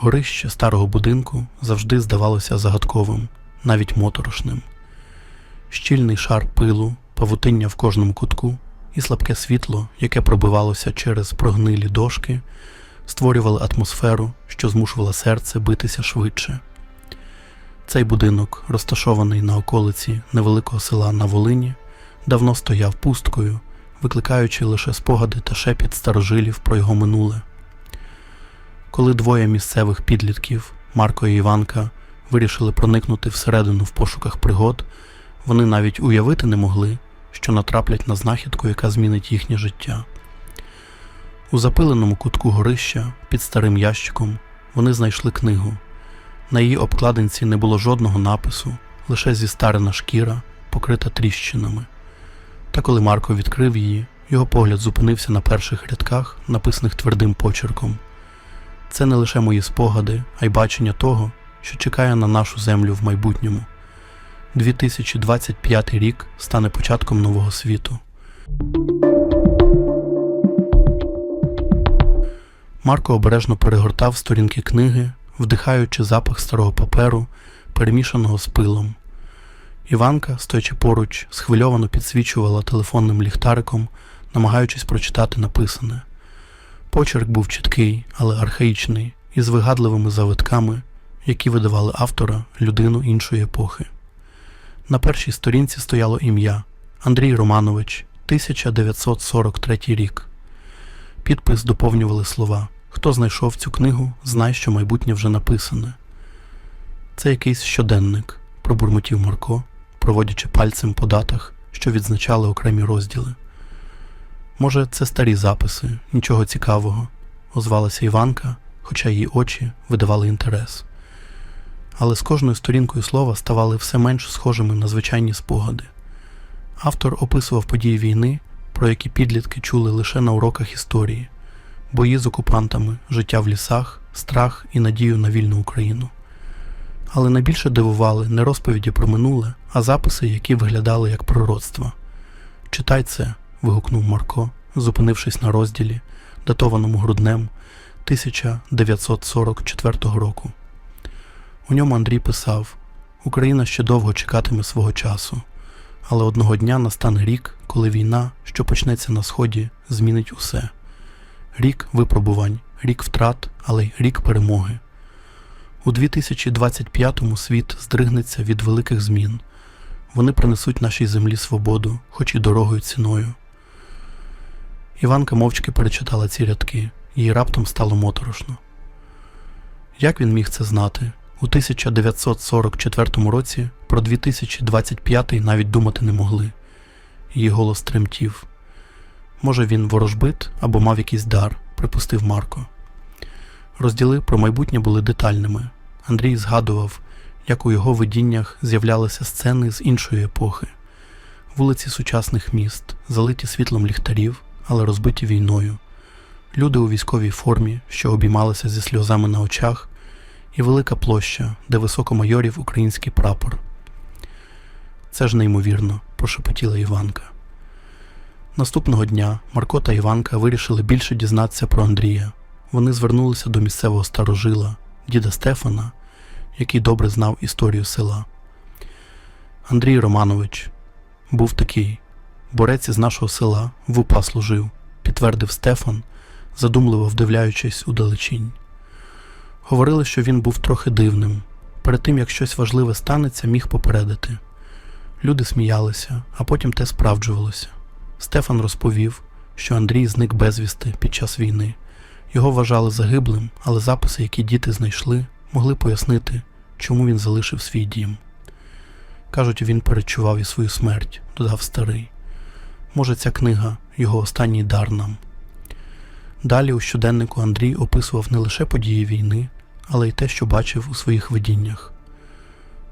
Горище старого будинку завжди здавалося загадковим, навіть моторошним. Щільний шар пилу, павутиння в кожному кутку і слабке світло, яке пробивалося через прогнилі дошки, створювали атмосферу, що змушувала серце битися швидше. Цей будинок, розташований на околиці невеликого села на Волині, давно стояв пусткою, викликаючи лише спогади та шепіт старожилів про його минуле. Коли двоє місцевих підлітків, Марко і Іванка, вирішили проникнути всередину в пошуках пригод, вони навіть уявити не могли, що натраплять на знахідку, яка змінить їхнє життя. У запиленому кутку горища під старим ящиком вони знайшли книгу. На її обкладинці не було жодного напису, лише зістарена шкіра, покрита тріщинами. Та коли Марко відкрив її, його погляд зупинився на перших рядках, написаних твердим почерком. Це не лише мої спогади, а й бачення того, що чекає на нашу землю в майбутньому. 2025 рік стане початком нового світу. Марко обережно перегортав сторінки книги, вдихаючи запах старого паперу, перемішаного з пилом. Іванка, стоячи поруч, схвильовано підсвічувала телефонним ліхтариком, намагаючись прочитати написане. Почерк був чіткий, але архаїчний, із вигадливими завитками, які видавали автора людину іншої епохи. На першій сторінці стояло ім'я Андрій Романович, 1943 рік. Підпис доповнювали слова Хто знайшов цю книгу, знай, що майбутнє вже написане. Це якийсь щоденник, пробурмотів Марко, проводячи пальцем по датах, що відзначали окремі розділи. Може, це старі записи, нічого цікавого, озвалася Іванка, хоча її очі видавали інтерес. Але з кожною сторінкою слова ставали все менш схожими на звичайні спогади. Автор описував події війни, про які підлітки чули лише на уроках історії, бої з окупантами, життя в лісах, страх і надію на вільну Україну. Але найбільше дивували не розповіді про минуле, а записи, які виглядали як пророцтва. Читай це, вигукнув Марко, зупинившись на розділі, датованому груднем 1944 року. У ньому Андрій писав: Україна ще довго чекатиме свого часу, але одного дня настане рік, коли війна, що почнеться на сході, змінить усе. Рік випробувань, рік втрат, але й рік перемоги. У 2025-му світ здригнеться від великих змін. Вони принесуть нашій землі свободу, хоч і дорогою ціною. Іванка мовчки перечитала ці рядки, їй раптом стало моторошно. Як він міг це знати? У 1944 році про 2025 навіть думати не могли. Її голос тремтів. Може, він ворожбит або мав якийсь дар, припустив Марко. Розділи про майбутнє були детальними. Андрій згадував, як у його видіннях з'являлися сцени з іншої епохи, вулиці сучасних міст, залиті світлом ліхтарів, але розбиті війною, люди у військовій формі, що обіймалися зі сльозами на очах, і велика площа, де високо майорів український прапор. Це ж неймовірно, прошепотіла Іванка. Наступного дня Марко та Іванка вирішили більше дізнатися про Андрія. Вони звернулися до місцевого старожила, діда Стефана, який добре знав історію села. Андрій Романович був такий, борець із нашого села в УПА служив, підтвердив Стефан, задумливо вдивляючись у далечінь. Говорили, що він був трохи дивним. Перед тим як щось важливе станеться, міг попередити. Люди сміялися, а потім те справджувалося. Стефан розповів, що Андрій зник безвісти під час війни. Його вважали загиблим, але записи, які діти знайшли, могли пояснити, чому він залишив свій дім. Кажуть, він перечував і свою смерть, додав старий. Може, ця книга його останній дар нам. Далі у щоденнику Андрій описував не лише події війни, але й те, що бачив у своїх видіннях.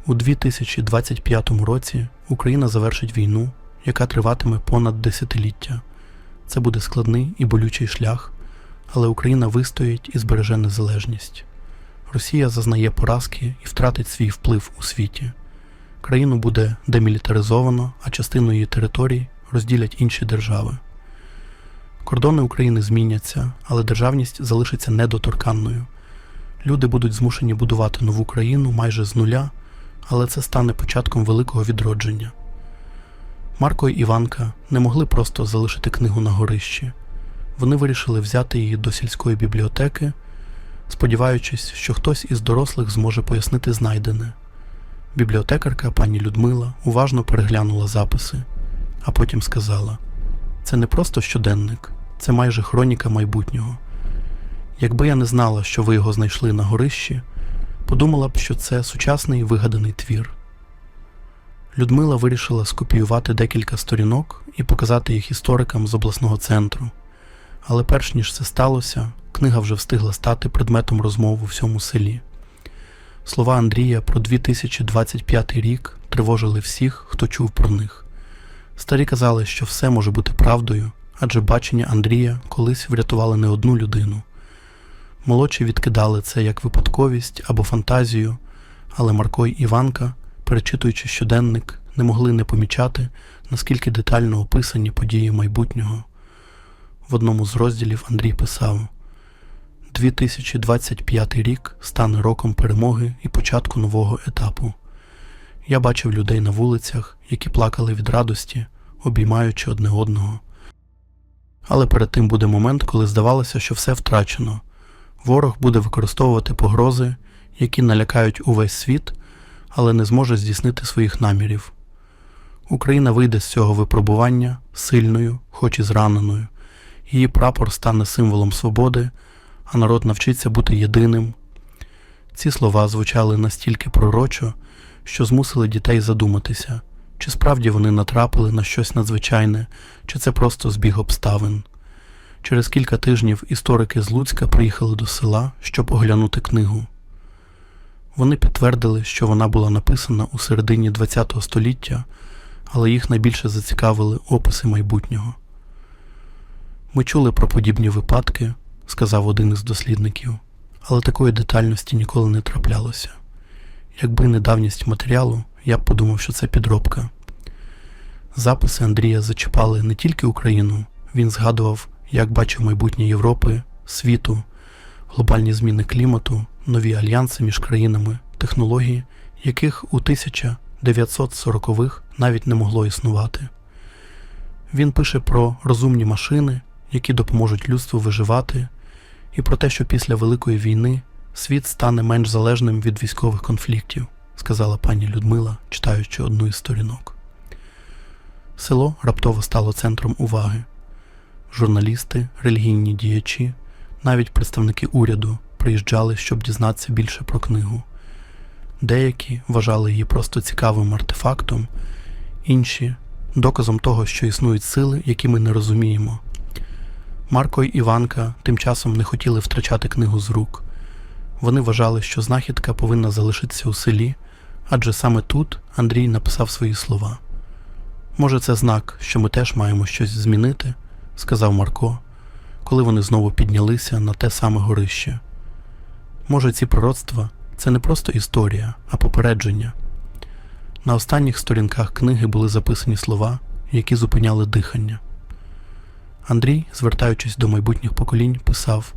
У 2025 році Україна завершить війну, яка триватиме понад десятиліття. Це буде складний і болючий шлях, але Україна вистоїть і збереже незалежність. Росія зазнає поразки і втратить свій вплив у світі. Країну буде демілітаризовано, а частину її територій розділять інші держави. Кордони України зміняться, але державність залишиться недоторканною. Люди будуть змушені будувати нову країну майже з нуля, але це стане початком великого відродження. Марко і Іванка не могли просто залишити книгу на горищі. Вони вирішили взяти її до сільської бібліотеки, сподіваючись, що хтось із дорослих зможе пояснити знайдене. Бібліотекарка пані Людмила уважно переглянула записи, а потім сказала: це не просто щоденник, це майже хроніка майбутнього. Якби я не знала, що ви його знайшли на горищі, подумала б, що це сучасний вигаданий твір. Людмила вирішила скопіювати декілька сторінок і показати їх історикам з обласного центру. Але перш ніж це сталося, книга вже встигла стати предметом розмов у всьому селі. Слова Андрія про 2025 рік тривожили всіх, хто чув про них. Старі казали, що все може бути правдою, адже бачення Андрія колись врятували не одну людину. Молодші відкидали це як випадковість або фантазію, але Марко й Іванка, перечитуючи щоденник, не могли не помічати, наскільки детально описані події майбутнього. В одному з розділів Андрій писав: 2025 рік стане роком перемоги і початку нового етапу. Я бачив людей на вулицях, які плакали від радості, обіймаючи одне одного. Але перед тим буде момент, коли здавалося, що все втрачено. Ворог буде використовувати погрози, які налякають увесь світ, але не зможе здійснити своїх намірів. Україна вийде з цього випробування сильною, хоч і зраненою. Її прапор стане символом свободи, а народ навчиться бути єдиним. Ці слова звучали настільки пророчо, що змусили дітей задуматися, чи справді вони натрапили на щось надзвичайне, чи це просто збіг обставин. Через кілька тижнів історики з Луцька приїхали до села, щоб оглянути книгу. Вони підтвердили, що вона була написана у середині ХХ століття, але їх найбільше зацікавили описи майбутнього. Ми чули про подібні випадки, сказав один із дослідників, але такої детальності ніколи не траплялося. Якби не давність матеріалу, я б подумав, що це підробка. Записи Андрія зачіпали не тільки Україну, він згадував, як бачив майбутнє Європи, світу, глобальні зміни клімату, нові альянси між країнами, технології, яких у 1940-х навіть не могло існувати. Він пише про розумні машини, які допоможуть людству виживати, і про те, що після Великої війни світ стане менш залежним від військових конфліктів, сказала пані Людмила, читаючи одну із сторінок. Село раптово стало центром уваги. Журналісти, релігійні діячі, навіть представники уряду приїжджали, щоб дізнатися більше про книгу. Деякі вважали її просто цікавим артефактом, інші доказом того, що існують сили, які ми не розуміємо. Марко й Іванка тим часом не хотіли втрачати книгу з рук. Вони вважали, що знахідка повинна залишитися у селі, адже саме тут Андрій написав свої слова. Може, це знак, що ми теж маємо щось змінити, сказав Марко, коли вони знову піднялися на те саме горище. Може, ці пророцтва це не просто історія, а попередження. На останніх сторінках книги були записані слова, які зупиняли дихання. Андрій, звертаючись до майбутніх поколінь, писав: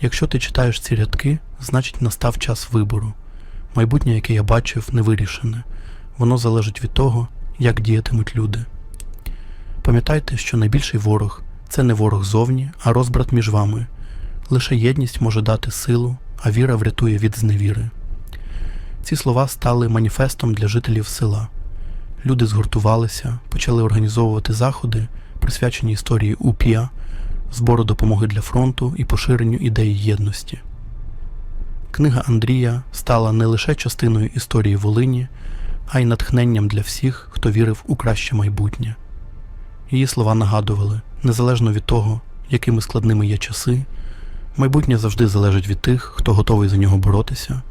Якщо ти читаєш ці рядки, значить настав час вибору. Майбутнє, яке я бачив, не вирішене. Воно залежить від того, як діятимуть люди. Пам'ятайте, що найбільший ворог це не ворог зовні, а розбрат між вами. Лише єдність може дати силу, а віра врятує від зневіри. Ці слова стали маніфестом для жителів села. Люди згуртувалися, почали організовувати заходи, присвячені історії УПІА, збору допомоги для фронту і поширенню ідеї єдності. Книга Андрія стала не лише частиною історії Волині, а й натхненням для всіх, хто вірив у краще майбутнє. Її слова нагадували, незалежно від того, якими складними є часи, майбутнє завжди залежить від тих, хто готовий за нього боротися